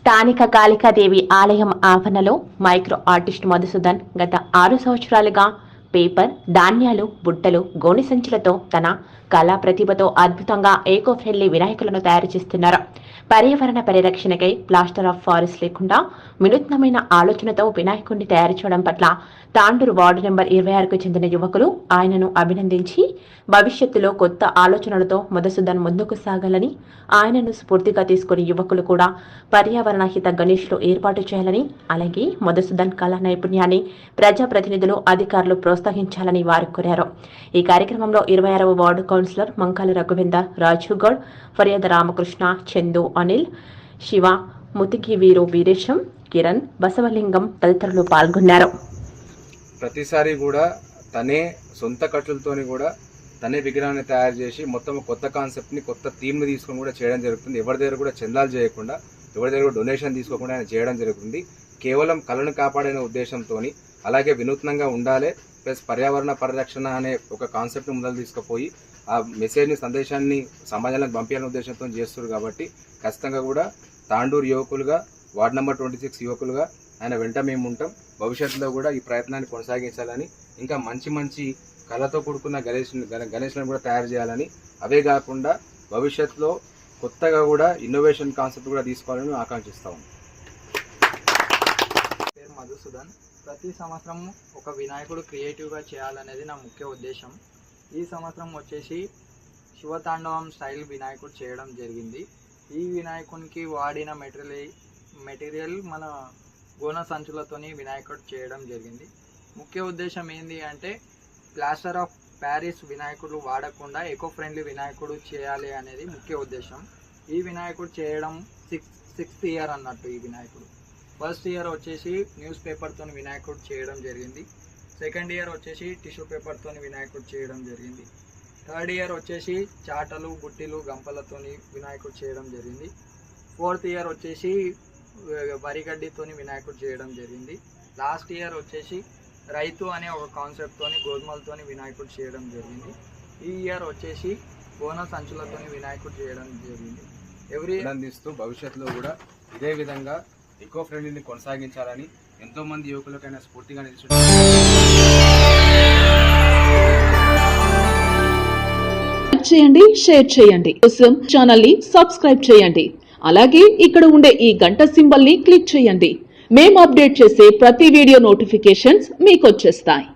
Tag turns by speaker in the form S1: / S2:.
S1: స్థానిక కాళికాదేవి ఆలయం ఆవరణలో మైక్రో ఆర్టిస్ట్ మధుసూదన్ గత ఆరు సంవత్సరాలుగా పేపర్ ధాన్యాలు బుట్టలు గోనె సంచులతో తన కళా ప్రతిభతో అద్భుతంగా ఏకో ఫ్రెండ్లీ వినాయకులను తయారు చేస్తున్నారు. పర్యావరణ పరిరక్షణకై ప్లాస్టర్ ఆఫ్ ఫారెస్ట్ లేకుండా వినూత్నమైన ఆలోచనతో వినాయకుడిని తయారు చేయడం పట్ల తాండూరు వార్డు నెంబర్ ఇరవై ఆరుకు చెందిన యువకులు ఆయనను అభినందించి భవిష్యత్తులో కొత్త ఆలోచనలతో మొదసుదన్ ముందుకు సాగాలని ఆయనను స్ఫూర్తిగా తీసుకుని యువకులు కూడా పర్యావరణ హిత గణేష్లు ఏర్పాటు చేయాలని అలాగే మొదసుదన్ కళా నైపుణ్యాన్ని ప్రజాప్రతినిధులు అధికారులు ప్రోత్సహించాలని వారు కోరారు. ఈ కార్యక్రమంలో ఇరవై ఆరవ వార్డు కౌన్సిలర్ మంకాల రఘువేందర్ రాజుగౌడ్ ఫర్యాద రామకృష్ణ చందు అనిల్ శివ ముతికి వీరు వీరేశం కిరణ్ బసవలింగం తదితరులు పాల్గొన్నారు.
S2: ప్రతిసారి కూడా తనే సొంత ఖర్చులతోని కూడా తనే విగ్రహాన్ని తయారు చేసి మొత్తం కొత్త కాన్సెప్ట్ని కొత్త థీమ్ని తీసుకొని కూడా చేయడం జరుగుతుంది. ఎవరి దగ్గర కూడా చందాలు చేయకుండా ఎవరి దగ్గర డొనేషన్ తీసుకోకుండా ఆయన చేయడం జరుగుతుంది. కేవలం కళను కాపాడనే ఉద్దేశంతో అలాగే వినూత్నంగా ఉండాలి. ప్లస్ పర్యావరణ పరిరక్షణ అనే ఒక కాన్సెప్ట్ని ముందలు తీసుకుపోయి ఆ మెసేజ్ని సందేశాన్ని సమాజానికి పంపించాలనే ఉద్దేశంతో చేస్తారు కాబట్టి ఖచ్చితంగా కూడా తాండూరు యువకులుగా వార్డ్ నెంబర్ ట్వంటీ సిక్స్ యువకులుగా ఆయన వెంట మేము ఉంటాం. భవిష్యత్తులో కూడా ఈ ప్రయత్నాన్ని కొనసాగించాలని ఇంకా మంచి మంచి కళతో కూడుకున్న గణేష్ గణేష్లను కూడా తయారు చేయాలని. అవే కాకుండా భవిష్యత్తులో కొత్తగా కూడా ఇన్నోవేషన్ కాన్సెప్ట్ కూడా తీసుకోవాలని మేము ఆకాంక్షిస్తాం
S3: పేరు మధుసూదన్. ప్రతి సంవత్సరం ఒక వినాయకుడు క్రియేటివ్గా చేయాలనేది నా ముఖ్య ఉద్దేశం. ఈ సంవత్సరం వచ్చేసి శివతాండవం స్టైల్ వినాయకుడు చేయడం జరిగింది. ఈ వినాయకునికి వాడిన మెటీరియల్ మెటీరియల్ మన గోన సంచులతోని వినాయకుడు చేయడం జరిగింది. ముఖ్య ఉద్దేశం ఏంటి అంటే ప్లాస్టర్ ఆఫ్ ప్యారిస్ వినాయకుడు వాడకుండా ఎకో ఫ్రెండ్లీ వినాయకుడు చేయాలి అనేది ముఖ్య ఉద్దేశం. ఈ వినాయకుడు చేయడం సిక్స్ సిక్స్త్ ఇయర్ అన్నట్టు ఈ వినాయకుడు. ఫస్ట్ ఇయర్ వచ్చేసి న్యూస్ పేపర్తో వినాయకుడు చేయడం జరిగింది. సెకండ్ ఇయర్ వచ్చేసి టిష్యూ పేపర్తో వినాయకుడు చేయడం జరిగింది. థర్డ్ ఇయర్ వచ్చేసి చాటలు బుట్టిలు గంపలతో వినాయకుడు చేయడం జరిగింది. ఫోర్త్ ఇయర్ వచ్చేసి వరిగడ్డితో వినాయకుడు చేయడం జరిగింది. లాస్ట్ ఇయర్ వచ్చేసి రైతు అనే ఒక కాన్సెప్ట్తో గోధుమలతో వినాయకుడు చేయడం జరిగింది. ఈ ఇయర్ వచ్చేసి బోన సంచులతో వినాయకుడు చేయడం జరిగింది. ఎవ్రీ
S2: ఆనందిస్తూ భవిష్యత్తులో కూడా ఇదే విధంగా ఎకో ఫ్రెండ్లీని కొనసాగించాలని ఎంతోమంది యువకులకైనా స్ఫూర్తిగా నిలిచి
S4: చేయండి షేర్ చేయండి. కోసం ఛానల్ని సబ్స్క్రైబ్ చేయండి. అలాగే ఇక్కడ ఉండే ఈ గంట సింబల్ని క్లిక్ చేయండి. మేము అప్డేట్ చేసే ప్రతి వీడియో నోటిఫికేషన్స్ మీకు వచ్చేస్తాయి.